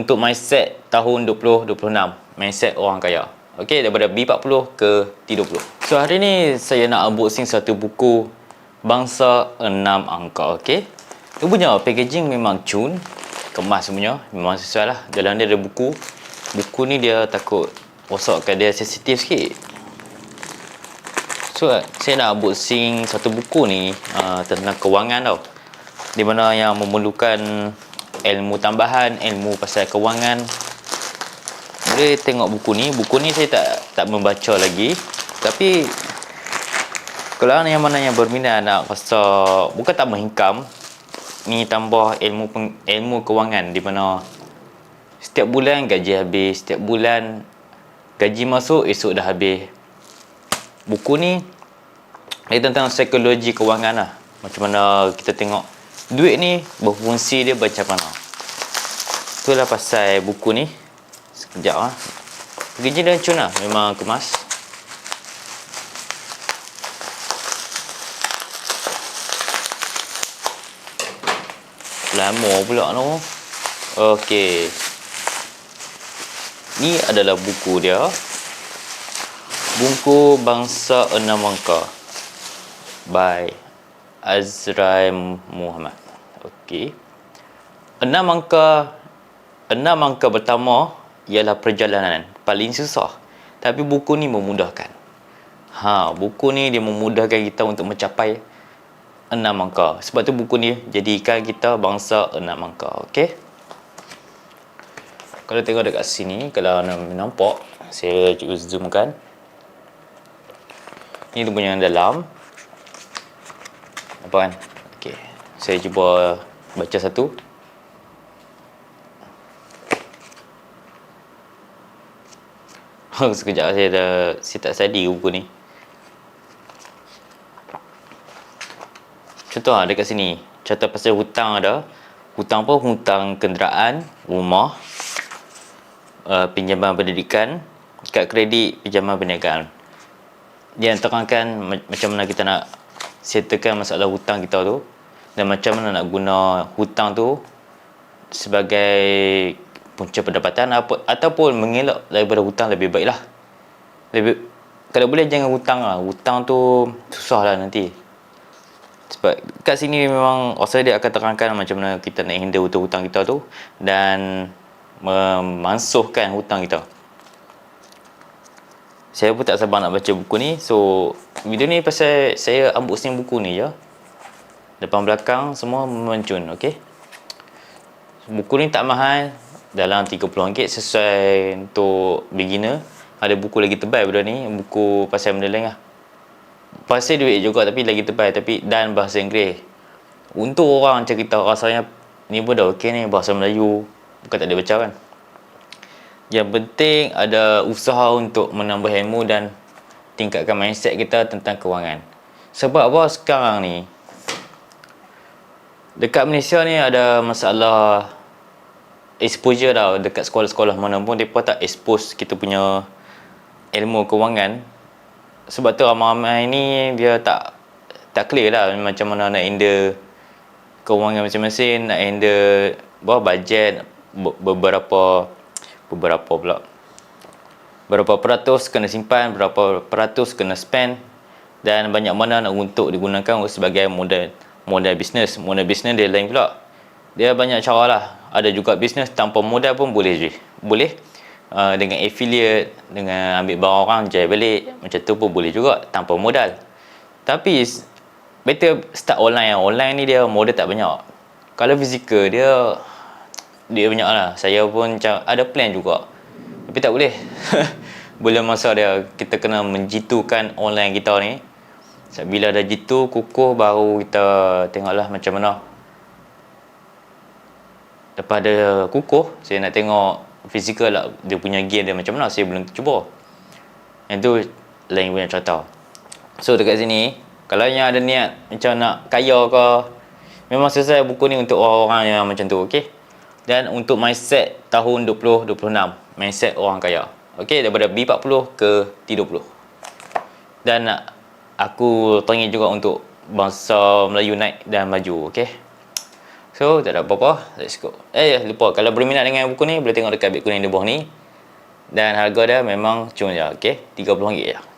Untuk mindset tahun 2026, mindset orang kaya. Okey, daripada B40 ke T20. So hari ni saya nak unboxing satu buku bangsa 6 angka, okey. Dia punya packaging memang cun, kemas punya, memang sesuai lah. Dalam dia ada buku. Buku ni dia takut rosakkan dia sensitif sikit. So saya nak unboxing satu buku ni uh, tentang kewangan tau. Di mana yang memerlukan ilmu tambahan, ilmu pasal kewangan. Boleh tengok buku ni. Buku ni saya tak tak membaca lagi. Tapi kalau yang mana yang berminat nak pasal bukan tambah income, ni tambah ilmu peng, ilmu kewangan di mana setiap bulan gaji habis, setiap bulan gaji masuk, esok dah habis. Buku ni dia tentang psikologi kewangan lah. Macam mana kita tengok duit ni berfungsi dia macam mana. Itulah pasal buku ni. Sekejap lah. Packaging dia cun lah. Memang kemas. Lama pula tu. Okey. Ni adalah buku dia. Buku Bangsa Enam Angka by Azrai Muhammad. Okey. Enam angka enam angka pertama ialah perjalanan paling susah. Tapi buku ni memudahkan. Ha, buku ni dia memudahkan kita untuk mencapai enam angka. Sebab tu buku ni jadikan kita bangsa enam angka. Okey. Kalau tengok dekat sini, kalau nampak, saya cuba zoomkan. Ini dia punya dalam. Apa kan? Okey. Saya cuba baca satu. Sekejap saya dah saya tak study buku ni. Contoh lah dekat sini. Contoh pasal hutang ada. Hutang apa? Hutang kenderaan, rumah, uh, pinjaman pendidikan, kad kredit, pinjaman perniagaan. Dia terangkan macam mana kita nak settlekan masalah hutang kita tu dan macam mana nak guna hutang tu sebagai punca pendapatan apa, ataupun mengelak daripada hutang lebih baik lah. Lebih, kalau boleh jangan hutang lah. Hutang tu susah lah nanti. Sebab kat sini memang Australia akan terangkan macam mana kita nak handle hutang-hutang kita tu dan memansuhkan hutang kita. Saya pun tak sabar nak baca buku ni. So, video ni pasal saya unboxing buku ni je. Depan belakang semua mencun, okey? Buku ni tak mahal. Dalam RM30 sesuai untuk beginner. Ada buku lagi tebal benda ni. Buku pasal benda lain lah. Pasal duit juga tapi lagi tebal. Tapi dan bahasa Inggeris. Untuk orang macam kita rasanya ni pun dah okey ni bahasa Melayu. Bukan tak ada baca kan. Yang penting ada usaha untuk menambah ilmu dan tingkatkan mindset kita tentang kewangan. Sebab apa sekarang ni dekat Malaysia ni ada masalah exposure tau. Dekat sekolah-sekolah mana pun mereka tak expose kita punya ilmu kewangan. Sebab tu ramai-ramai ni dia tak tak clear lah macam mana nak handle kewangan masing-masing nak handle bawa budget beberapa beberapa pula. Berapa peratus kena simpan berapa peratus kena spend dan banyak mana nak untuk digunakan sebagai modal modal bisnes modal bisnes dia lain pula. Dia banyak cara lah. Ada juga bisnes tanpa modal pun boleh je. Boleh uh, dengan affiliate dengan ambil barang orang jual balik macam tu pun boleh juga tanpa modal. Tapi better start online. Online ni dia modal tak banyak. Kalau fizikal dia dia banyak lah. Saya pun macam ada plan juga. Tapi tak boleh. Boleh masa dia kita kena menjitukan online kita ni bila dah jitu kukuh baru kita tengoklah macam mana. Lepas ada kukuh saya nak tengok fizikal lah. Dia punya gear dia macam mana saya belum cuba. Yang tu lain punya cerita. So dekat sini kalau yang ada niat macam nak kaya ke memang selesai buku ni untuk orang-orang yang macam tu okey? Dan untuk mindset tahun 2026 mindset orang kaya. Okey daripada B40 ke T20 dan aku teringin juga untuk bangsa Melayu naik dan maju okey So, tak ada apa-apa. Let's go. Eh, lupa. Kalau berminat dengan buku ni, boleh tengok dekat beg kuning di bawah ni. Dan harga dia memang cuma je. Okay? RM30 je.